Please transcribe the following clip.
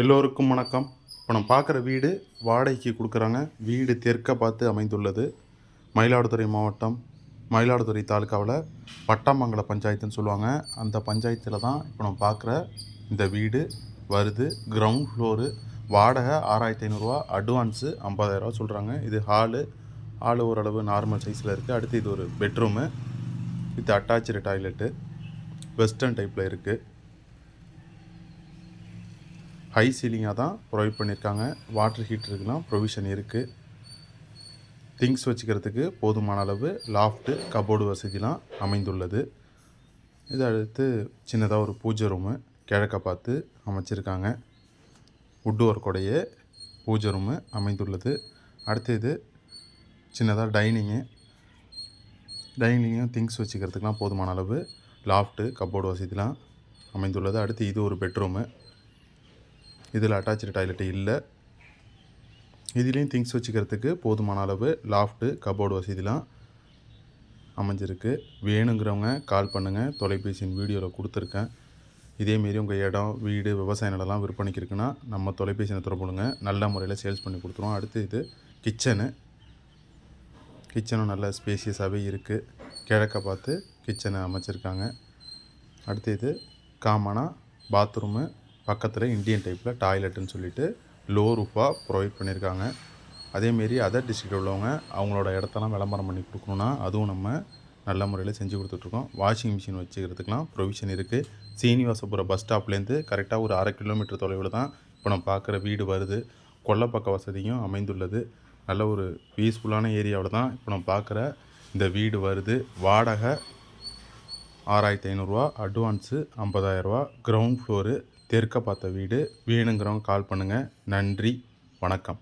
எல்லோருக்கும் வணக்கம். இப்போ நம்ம பார்க்குற வீடு வாடகைக்கு கொடுக்குறாங்க. வீடு தெற்க பார்த்து அமைந்துள்ளது. மயிலாடுதுறை மாவட்டம் மயிலாடுதுறை தாலுக்காவில் பட்டாமங்கல பஞ்சாயத்துன்னு சொல்லுவாங்க. அந்த பஞ்சாயத்தில் தான் இப்போ நம்ம பார்க்குற இந்த வீடு வருது. கிரவுண்ட் ஃப்ளோரு வாடகை ஆறாயிரத்தி ஐநூறுரூவா அட்வான்ஸு ஐம்பதாயிரரூவா சொல்கிறாங்க இது ஹாலு ஹாலு ஓரளவு நார்மல் சைஸில் இருக்குது அடுத்து இது ஒரு bedroom with attach toilet western டைப்பில் இருக்குது ஹை சீலிங்காக தான் ப்ரொவைட் பண்ணியிருக்காங்க வாட்டர் ஹீட்டருக்கெலாம் ப்ரொவிஷன் இருக்குது திங்ஸ் வச்சுக்கிறதுக்கு போதுமான அளவு லாஃப்ட்டு கபோர்டு வசதிலாம் அமைந்துள்ளது. இதை அடுத்து சின்னதாக ஒரு பூஜை ரூமு கிழக்க பார்த்து அமைச்சிருக்காங்க. வுட் ஒர்க்குடைய பூஜை ரூமு அமைந்துள்ளது. அடுத்து இது சின்னதாக டைனிங்கு டைனிங்கும் திங்ஸ் வச்சுக்கிறதுக்கெலாம் போதுமான அளவு லாஃப்ட்டு கபோர்டு வசதிலாம் அமைந்துள்ளது. அடுத்து இது ஒரு பெட்ரூமு இதில் அட்டாச்சு டாய்லெட் இல்லை. இதுலேயும் திங்ஸ் வச்சுக்கிறதுக்கு போதுமான அளவு லாஃப்ட்டு கபோர்டு வசதிலாம் அமைஞ்சிருக்கு. வேணுங்கிறவங்க கால் பண்ணுங்கள் தொலைபேசியின் வீடியோவில் கொடுத்துருக்கேன். இதேமாரி உங்கள் இடம் வீடு விவசாய நிலம்லாம் விற்பனைக்கு இருக்குன்னா நம்ம தொலைபேசியில் தொடர்புடுங்க நல்ல முறையில் சேல்ஸ் பண்ணி கொடுத்துருவோம். அடுத்து இது கிச்சனு கிச்சனும் நல்ல ஸ்பேசியஸாகவே இருக்குது கிழக்க பார்த்து கிச்சனை அமைச்சிருக்காங்க. அடுத்து இது காமனாக பாத்ரூமு பக்கத்தில் இந்தியன் டைப்பில் டாய்லெட்டுன்னு சொல்லிட்டு லோ ரூஃபாக ப்ரொவைட் பண்ணியிருக்காங்க அதேமாரி அதர் டிஸ்ட்ரிக்டில் உள்ளவங்க அவங்களோட இடத்தெல்லாம் விளம்பரம் பண்ணி கொடுக்கணுன்னா அதுவும் நம்ம நல்ல முறையில் செஞ்சு கொடுத்துட்ருக்கோம். வாஷிங் மிஷின் வச்சுக்கிறதுக்கெலாம் ப்ரொவிஷன் இருக்குது சீனிவாசபுரம் பஸ் ஸ்டாப்லேருந்து கரெக்டாக ஒரு அரை கிலோமீட்டர் தொலைவில் தான் இப்போ நம்ம பார்க்குற வீடு வருது. கொல்லப்பக்க வசதியும் அமைந்துள்ளது. நல்ல ஒரு பீஸ்ஃபுல்லான ஏரியாவில் தான் இப்போ நம்ம பார்க்குற இந்த வீடு வருது. வாடகை ஆறாயிரத்தி ஐநூறுரூவா அட்வான்ஸு ஐம்பதாயிரரூவா கிரவுண்ட் ஃப்ளோரு தெற்க பார்த்த வீடு வேணுங்கிறவங்க கால் பண்ணுங்கள் நன்றி. வணக்கம்.